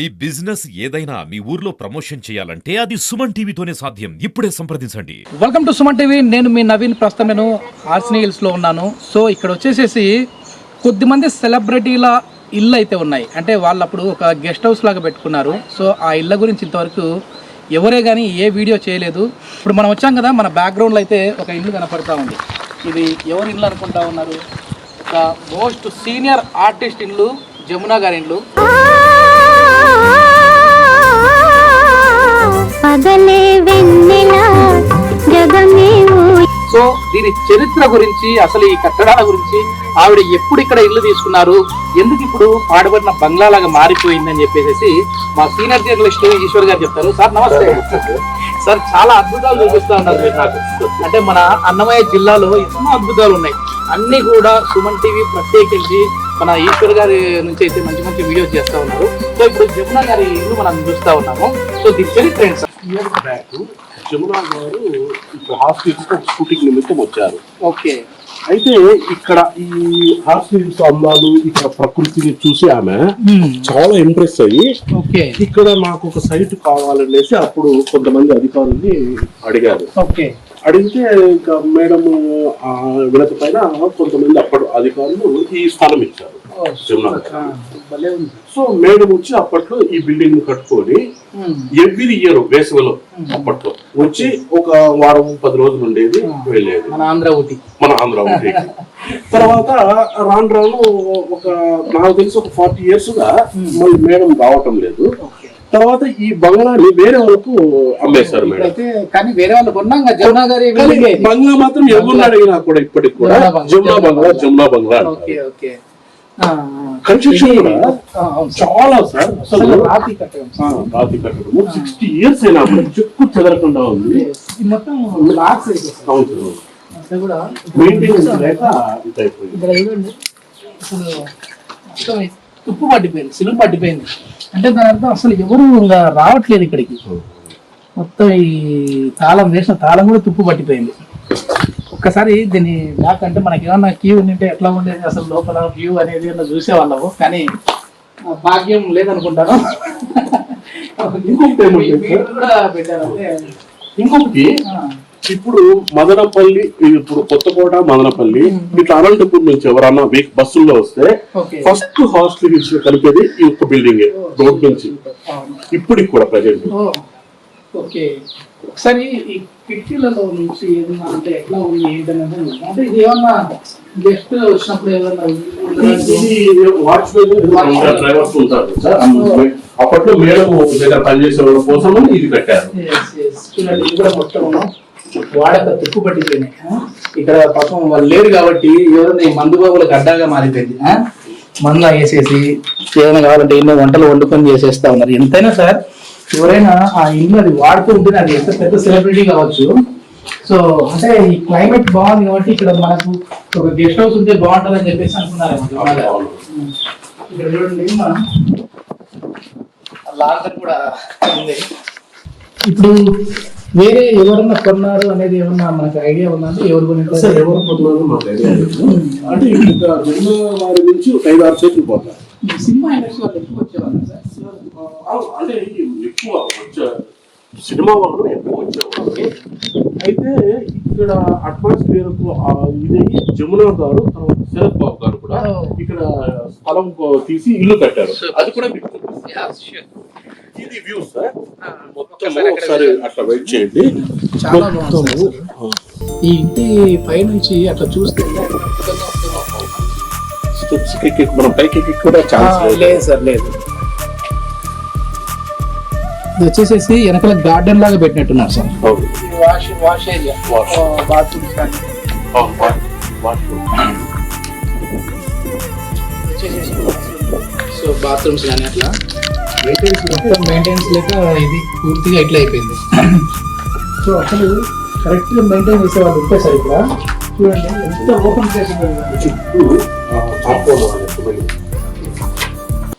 మీ business ఏదైనా మీ ఊర్లో promotion చేయాలంటే అది సుమన్ టీవీతోనే సాధ్యం. ఇప్పుడే సంప్రదించండి. వెల్కమ్ టు సుమన్ టీవీ నేను మీ నవీన్ ప్రస్తుతం నేను ఆర్సనీ హిల్స్లో ఉన్నాను. సో ఇక్కడ వచ్చేసేసి కొద్దిమంది సెలబ్రిటీల ఇల్లు అయితే ఉన్నాయి. అంటే వాళ్ళు అప్పుడు ఒక గెస్ట్ హౌస్ లాగా పెట్టుకున్నారు. సో ఆ ఇళ్ళ గురించి ఇంతవరకు ఎవరే కానీ ఏ వీడియో చేయలేదు. ఇప్పుడు మనం వచ్చాం కదా మన బ్యాక్గ్రౌండ్లో అయితే ఒక ఇల్లు కనపడతా ఉంది. ఇది ఎవరి ఇల్లు అనుకుంటా ఉన్నారు? ఒక మోస్ట్ సీనియర్ ఆర్టిస్ట్ ఇల్లు జమునా గారి ఇల్లు. పగలే వెన్నెల సో దీని చరిత్ర గురించి అసలు ఈ కట్టడాల గురించి ఆవిడ ఎప్పుడు ఇక్కడ ఇల్లు తీసుకున్నారు ఎందుకు ఇప్పుడు పాడుబడిన బంగ్లా లాగా మారిపోయిందని చెప్పేసి మా సీనియర్ జర్నలిస్ట్ ఈశ్వర్ గారు చెప్తారు. సార్ నమస్తే. సార్ చాలా అద్భుతాలు చూపిస్తా ఉన్నారు మీరు నాకు. అంటే మన అన్నమయ్య జిల్లాలో ఎన్నో అద్భుతాలు ఉన్నాయి. అన్ని కూడా సుమన్ టీవీ ప్రత్యేకించి మన ఈశ్వర్ గారి నుంచి అయితే మంచి మంచి వీడియోస్ చేస్తా ఉన్నారు. సో ఇప్పుడు జమున గారి ఇల్లు మనం చూస్తా ఉన్నాము. సో దీని చరిత్ర ఏంటి సార్? ఇయర్ బ్యాక్ జమునా గారు ఇక్కడ హాస్పిటల్స్ ఒక షూటింగ్ నిమిత్తం వచ్చారు. ఓకే. అయితే ఇక్కడ ఈ హాస్పిటల్స్ అందాలు ఇక్కడ ప్రకృతిని చూసి ఆమె చాలా ఇంప్రెస్ అయ్యి ఓకే. ఇక్కడ నాకు ఒక సైట్ కావాలనేసి అప్పుడు కొంతమంది అధికారుల్ని అడిగారు. ఓకే. అడిగితే ఇంకా మేడం ఆ విడత పైన కొంతమంది అప్పుడు అధికారులు ఈ స్థలం ఇచ్చారు. సో మేడం వచ్చి అప్పట్లో ఈ బిల్డింగ్ కట్టుకొని ఎవ్రీ ఇయర్ వేసవిలో అప్పట్లో వచ్చి ఒక వారం పది రోజులు ఉండేది వెళ్ళేది. మన ఆంధ్ర ఊటీ. మన ఆంధ్ర. తర్వాత రాను రాను ఒక నాకు తెలిసి ఒక ఫార్టీ ఇయర్స్గా మళ్ళీ మేడం రావటం లేదు. తర్వాత ఈ బంగ్లాని వేరే వాళ్ళకు మేడం అయితే కానీ వేరే వాళ్ళు కొన్నాం కదా జమునా గారి కానీ బిల్డింగే. బంగ్లా మాత్రం ఎవరిని అడిగినా కూడా ఇప్పటికి కూడా Jamuna bungalow. Jamuna bungalow. Construction కూడా. చాలా సార్ అసలు రాతి కట్టడం. రాతి కట్టడము సిక్స్టీ ఇయర్స్ అయినా చెక్కు చెదరకుండా ఉంది మొత్తం లాక్స్ మెయింటెనెన్స్ లేక అసలు తుప్పు పట్టిపోయింది సిలుపు పట్టిపోయింది. అంటే దాని అర్థం అసలు ఎవరు ఇంకా రావట్లేదు ఇక్కడికి. మొత్తం ఈ తాళం వేసిన తాళం కూడా తుప్పు పట్టిపోయింది. ఒక్కసారి దీన్ని బ్యాక్ అంటే మనకి ఏమన్నా క్యూ ఉంటే ఎట్లా ఉండేది అసలు లోపల వ్యూ అనేది ఏమన్నా చూసేవాళ్ళము? కానీ భాగ్యం లేదనుకుంటాను. ఇంకొకటి కూడా ఇంకొకటి? ఇప్పుడు మదనపల్లి ఇప్పుడు కొత్తకోట మదనపల్లి ఇట్లా అనంతపూర్ నుంచి ఎవరన్నా వీక్ బస్సుల్లో వస్తే ఫస్ట్ హాస్టల్ కలిపేది ఈ ఒక్క బిల్డింగ్ రోడ్ నుంచి. ఇప్పటికి కూడా ప్రజెంట్ ఓ, ఓకే. ఒకసారి ఈ కిటికీలలో నుంచి ఏదన్నా అంటే ఎట్లా ఉంది ఏంటనేది అంటే ఇది ఏమన్నా గెస్ట్ వచ్చినప్పుడు ఏదన్నా ఇది వాచ్మెన్ డ్రైవర్స్ ఉంటారు అప్పట్లో మేడం దగ్గర పనిచేసే వాళ్ళ కోసం ఇది పెట్టారు. Yes, yes. చూడండి ఇది కూడా మొత్తం వాడక తుప్పు పట్టిపోయినాయి? ఇక్కడ పాపం వాళ్ళు లేరు కాబట్టి ఎవరైనా ఈ మందు బాబులకు అడ్డాగా మారిపోయింది? మందులా వేసేసి ఏమైనా కావాలంటే ఎన్నో వంటలు వండుకొని చేసేస్తా ఉన్నారు. ఎంతైనా సార్ ఎవరైనా ఆ ఇల్లు అది వాడుతూ ఉంటే అది ఎంత పెద్ద సెలబ్రిటీ కావచ్చు. సో అంటే ఈ క్లైమేట్ బాగుంది కాబట్టి ఇక్కడ మనకు ఒక గెస్ట్ హౌస్ ఉంటే బాగుంటుంది అని చెప్పేసి అనుకున్నారు ఇక్కడ చూడండి మనం లాంతర్ కూడా ఉంది. ఇప్పుడు వేరే ఎవరన్నా కొన్నారు అనేది ఏమన్నా మనకు ఐడియా ఉందా అంటే ఎవరు కొనింటారు? సార్ ఎవరు పోతున్నారో మాకు ఐడియా లేదు. అంటే ఇంకా జన్మ వారి నుంచి ఒక ఐదు ఆరు చేతులు పోతారు. ఈ సినిమా ఇండస్ట్రీ వాళ్ళు ఎక్కువ వచ్చేవాళ్ళు సార్? అంటే ఎక్కువ వచ్చారు సినిమా వాళ్ళు ఎక్కువ వచ్చేవారు అయితే ఇక్కడ అట్మాస్ఫియర్ ఇది జమునా గారు తర్వాత శరత్ బాబు గారు కూడా ఇక్కడ స్థలం తీసి ఇల్లు కట్టారు. అది కూడా మీకు. ఇది వ్యూ సార్ మొత్తం ఒకసారి అట్లా వెయిట్ చేయండి. చాలా బాగుంది. ఈ ఇంటి పై నుంచి అట్లా చూస్తే. స్టెప్స్ ఎక్కి మనం పైకి కూడా ఛాన్స్ లేదు. సార్ లేదు. ఇది వచ్చేసేసి వెనకాల గార్డెన్ లాగా పెట్టినట్టున్నారు సార్. వాష్ వాష్ ఏరియా కానీ. సో బాత్రూమ్స్ కానీ అట్లా. మొత్తం మెయింటెనెన్స్ లేక ఇది పూర్తిగా ఇట్లా అయిపోయింది. సో అసలు కరెక్ట్గా మెయింటైన్ చేసే వాళ్ళు ఉంటే సార్ ఇక్కడ. చూడండి ఎంత ఓపెన్ ఎక్కువ.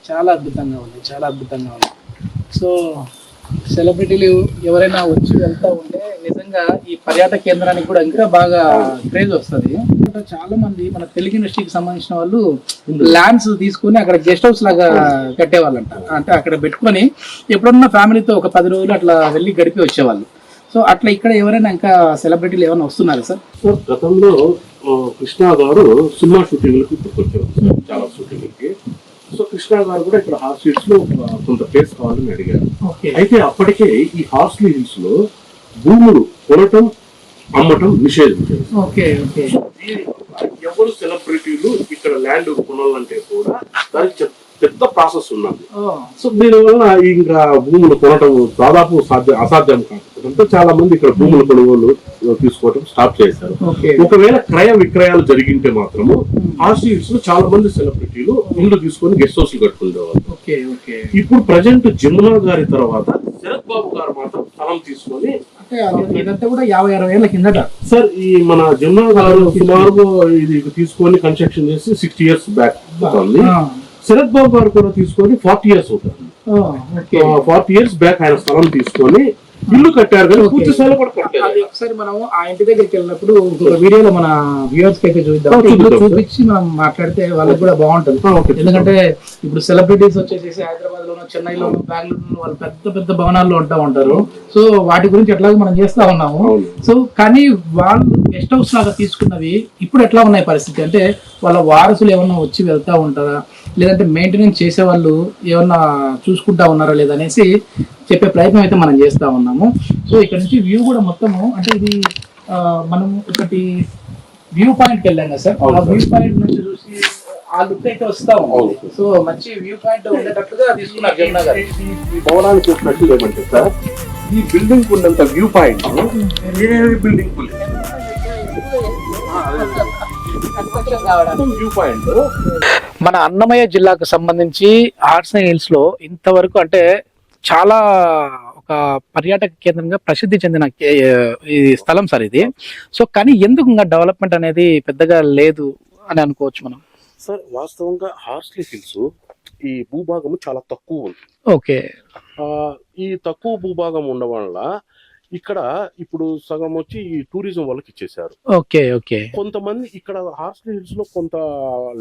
చాలా అద్భుతంగా ఉంది చాలా అద్భుతంగా ఉంది. సో సెలబ్రిటీలు ఎవరైనా వచ్చి వెళ్తా ఉంటే విధంగా ఈ పర్యాటక కేంద్రానికి కూడా ఇంకా బాగా క్రేజ్ వస్తుంది. చాలా మంది మన తెలుగు ఇండస్ట్రీకి సంబంధించిన వాళ్ళు ల్యాండ్స్ తీసుకొని అక్కడ గెస్ట్ హౌస్ లాగా కట్టేవాళ్ళంట. అంటే అక్కడ పెట్టుకొని ఎప్పుడన్నా ఫ్యామిలీతో ఒక పది రోజులు అట్లా వెళ్ళి గడిపి వచ్చేవాళ్ళు. సో అట్లా ఇక్కడ ఎవరైనా ఇంకా సెలబ్రిటీలు ఏమైనా వస్తున్నారా సార్? సార్ గతంలో కృష్ణ గారు సినిమా షూటింగ్లకి సార్, చాలా షూటింగ్లకి. సో కృష్ణ గారు కూడా ఇక్కడ హార్స్ హిల్స్లో కొంత ప్లేస్ కావాలని అడిగారు. అయితే అప్పటికే ఈ హార్స్లీ హిల్స్లో భూములు కొనటం అమ్మటం నిషేధించారు. ఎవరు సెలబ్రిటీలు ఇక్కడ ల్యాండ్ కొనాలంటే కూడా దానికి పెద్ద ప్రాసెస్ ఉన్నది. సో దీనివల్ల ఇంకా భూములు కొనటం దాదాపు సాధ్య అసాధ్యం కాకపోవడంతో చాలా మంది ఇక్కడ భూములు కొనుగోలు తీసుకోవడం స్టాప్ చేశారు. ఒకవేళ క్రయ విక్రయాలు జరిగింటే మాత్రము ఆ సీట్స్లో చాలా మంది సెలబ్రిటీలు ఇల్లు తీసుకొని గెస్ట్ హౌస్ కట్టుకునేవాళ్ళు. Okay okay. ఇప్పుడు ప్రజెంట్ జమునా గారి తర్వాత శరత్ బాబు గారు మాత్రం స్థలం తీసుకొని ఇదంతా కూడా యాభై అరవై ఏళ్ళ కిందట. సార్ ఈ మన జమునా గారు సుమారు ఇది తీసుకొని కన్స్ట్రక్షన్ చేసి సిక్స్టీ ఇయర్స్ బ్యాక్ అవుతుంది. శరత్ బాబు గారు కూడా తీసుకొని ఫార్టీ ఇయర్స్ అవుతుంది. ఫార్టీ ఇయర్స్ బ్యాక్ ఆయన స్థలం తీసుకొని ఇల్లు కట్టారు కానీ పూర్తి స్థలం కూడా కట్టారు ఒకసారి మనం ఆ ఇంటి దగ్గరికి వెళ్ళినప్పుడు ఒక వీడియోలో మన వ్యూవర్స్ అయితే చూద్దాం. చూపించి మనం మాట్లాడితే వాళ్ళకి కూడా బాగుంటది. ఓకే. ఎందుకంటే ఇప్పుడు సెలబ్రిటీస్ వచ్చేసి హైదరాబాద్ లోనో చెన్నైలోనో బెంగళూరులో వాళ్ళు పెద్ద పెద్ద భవనాల్లో ఉంటా ఉంటారు. సో వాటి గురించి ఎట్లాగో మనం చేస్తా ఉన్నాము. సో కానీ వాళ్ళు గెస్ట్ హౌస్ లాగా తీసుకున్నవి ఇప్పుడు ఎట్లా ఉన్నాయి పరిస్థితి? అంటే వాళ్ళ వారసులు ఏమన్నా వచ్చి వెళ్తా ఉంటారా? లేదంటే మెయింటెనెన్స్ చేసే వాళ్ళు ఏమన్నా చూసుకుంటా ఉన్నారా లేదనేసి చెప్పే ప్రయత్నం అయితే మనం చేస్తా ఉన్నాము. సో ఇక్కడ నుంచి వ్యూ కూడా మొత్తము అంటే ఇది మనం ఒకటి వ్యూ పాయింట్కి వెళ్ళాం కదా సార్. ఆ. వ్యూ పాయింట్ నుంచి చూసి ఆ లుక్ అయితే వస్తాం. సో మంచి వ్యూ పాయింట్ ఉండేటట్టుగా తీసుకున్నారు జమునా గారు. వచ్చినట్టు ఏమంటే సార్ ఈ బిల్డింగ్ ఉన్నంత వ్యూ పాయింట్ ఏ బిల్డింగ్ వ్యూ పాయింట్ మన అన్నమయ్య జిల్లాకు సంబంధించి ఆర్ట్స్ అండ్ హిల్స్లో ఇంతవరకు అంటే చాలా ఒక పర్యాటక కేంద్రంగా ప్రసిద్ధి చెందిన ఈ స్థలం సార్ ఇది. సో కానీ ఎందుకు ఇంకా డెవలప్మెంట్ అనేది పెద్దగా లేదు అని అనుకోవచ్చు మనం? సార్ వాస్తవంగా హార్స్లీ హిల్స్ ఈ భూభాగం చాలా తక్కువ ఉంది. ఓకే. ఈ తక్కువ భూభాగం ఉండడం వల్ల ఇక్కడ ఇప్పుడు సగం వచ్చి ఈ టూరిజం వాళ్ళకి ఇచ్చేసారు ఓకే ఓకే. కొంతమంది ఇక్కడ హార్స్లీ హిల్స్లో కొంత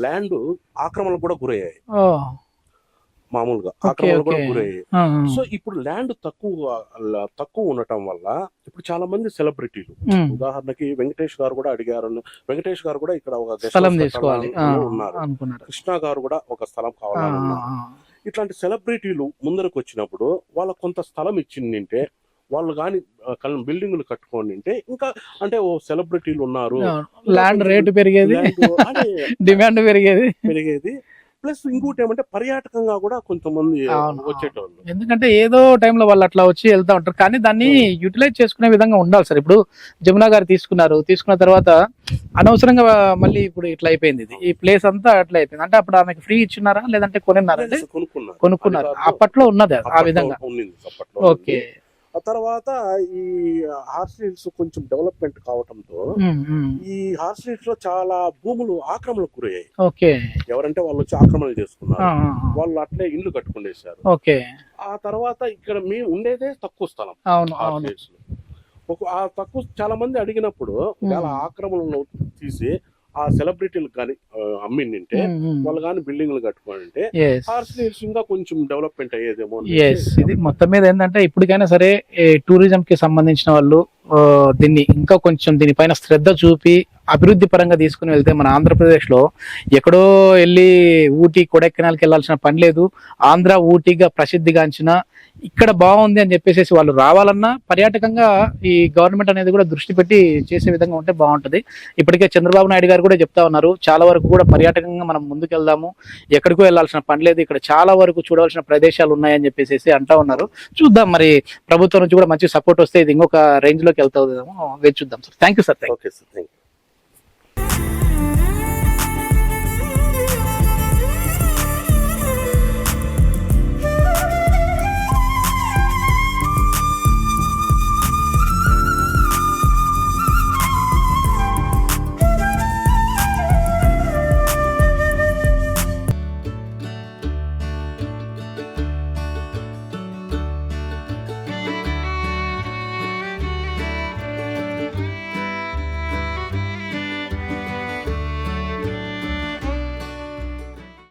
ల్యాండ్ ఆక్రమణకు కూడా గురయ్యాయి. మామూలుగా ఓకే ఆక్రమణకు కూడా గురయ్యాయి. సో ఇప్పుడు ల్యాండ్ తక్కువ తక్కువ ఉండటం వల్ల ఇప్పుడు చాలా మంది సెలబ్రిటీలు ఉదాహరణకి వెంకటేష్ గారు కూడా అడిగారు. వెంకటేష్ గారు కూడా ఇక్కడ ఒక స్థలం తీసుకోవాలి. ఉన్నారు. కృష్ణ గారు కూడా ఒక స్థలం ఆ. ఇట్లాంటి సెలబ్రిటీలు ముందరకు వచ్చినప్పుడు వాళ్ళ కొంత స్థలం ఇచ్చిందంటే వాళ్ళు కానీ బిల్డింగులు కట్టుకోండి అంటే ఇంకా అంటే ఓ సెలబ్రిటీలు ఉన్నారు. ల్యాండ్ రేటు పెరిగేది. డిమాండ్ పెరిగేది. పెరిగేది. ప్లస్ ఇంకోటి ఏమంటే పర్యాటకంగా కూడా కొంతమంది. వచ్చేటోళ్ళు. ఎందుకంటే ఏదో టైంలో వాళ్ళు అట్లా వచ్చి వెళ్తా ఉంటారు. కానీ దాన్ని యూటిలైజ్ చేసుకునే విధంగా ఉండాలి సార్. ఇప్పుడు జమునా గారు తీసుకున్నారు. తీసుకున్న తర్వాత అనవసరంగా మళ్ళీ ఇప్పుడు ఇట్లా అయిపోయింది ఇది. ఈ ప్లేస్ అంతా అట్లా అయిపోయింది. అంటే అప్పుడు ఆమెకి ఫ్రీ ఇచ్చినారా? లేదంటే కొనిన్నారా? కొనుక్కున్నారు. కొనుక్కున్నారు. అప్పట్లో ఉన్నది ఆ విధంగా. ఓకే. ఆ తర్వాత ఈ హార్స్ హిల్స్ కొంచెం డెవలప్మెంట్ కావటంతో. ఈ హార్స్ హిల్స్లో చాలా భూములు ఆక్రమణకు గురయ్యాయి. ఎవరంటే వాళ్ళు వచ్చి ఆక్రమణ చేసుకున్నారు. వాళ్ళు అట్లే ఇల్లు కట్టుకునేసారు ఓకే. ఆ తర్వాత ఇక్కడ మేము ఉండేదే తక్కువ స్థలం అవును హార్స్ అవును. హిల్స్లో. ఒక ఆ తక్కువ చాలా మంది అడిగినప్పుడు ఒకవేళ ఆక్రమణను తీసి ఆ సెలబ్రిటీలకు కానీ అమ్మిండింటే. వాళ్ళు కానీ బిల్డింగ్లు. హార్స్ హిల్స్ ఇంకా కొంచెం డెవలప్మెంట్ అయ్యేదేమో ఇది మొత్తం మీద ఏంటంటే ఇప్పటికైనా సరే టూరిజం కి సంబంధించిన వాళ్ళు దీన్ని ఇంకా కొంచెం దీనిపైన శ్రద్ధ చూపి అభివృద్ధి పరంగా తీసుకుని వెళ్తే మన ఆంధ్రప్రదేశ్లో ఎక్కడో వెళ్ళి ఊటీ కొడైకెనాల్కి వెళ్ళాల్సిన పని లేదు. ఆంధ్ర ఊటీగా ప్రసిద్ధిగాంచిన ఇక్కడ బాగుంది అని చెప్పేసి వాళ్ళు రావాలన్నా పర్యాటకంగా ఈ గవర్నమెంట్ అనేది కూడా దృష్టి పెట్టి చేసే విధంగా ఉంటే బాగుంటది. ఇప్పటికే చంద్రబాబు నాయుడు గారు కూడా చెప్తా ఉన్నారు చాలా వరకు కూడా పర్యాటకంగా మనం ముందుకు వెళ్దాము ఎక్కడికో వెళ్ళాల్సిన పని లేదు ఇక్కడ చాలా వరకు చూడవలసిన ప్రదేశాలు ఉన్నాయని చెప్పేసి అంటా ఉన్నారు. చూద్దాం మరి ప్రభుత్వం నుంచి కూడా మంచి సపోర్ట్ వస్తే ఇది ఇంకొక రేంజ్ లోకి వెళ్తామో వేచి చూద్దాం sir. Thank you sir thank okay sir thank you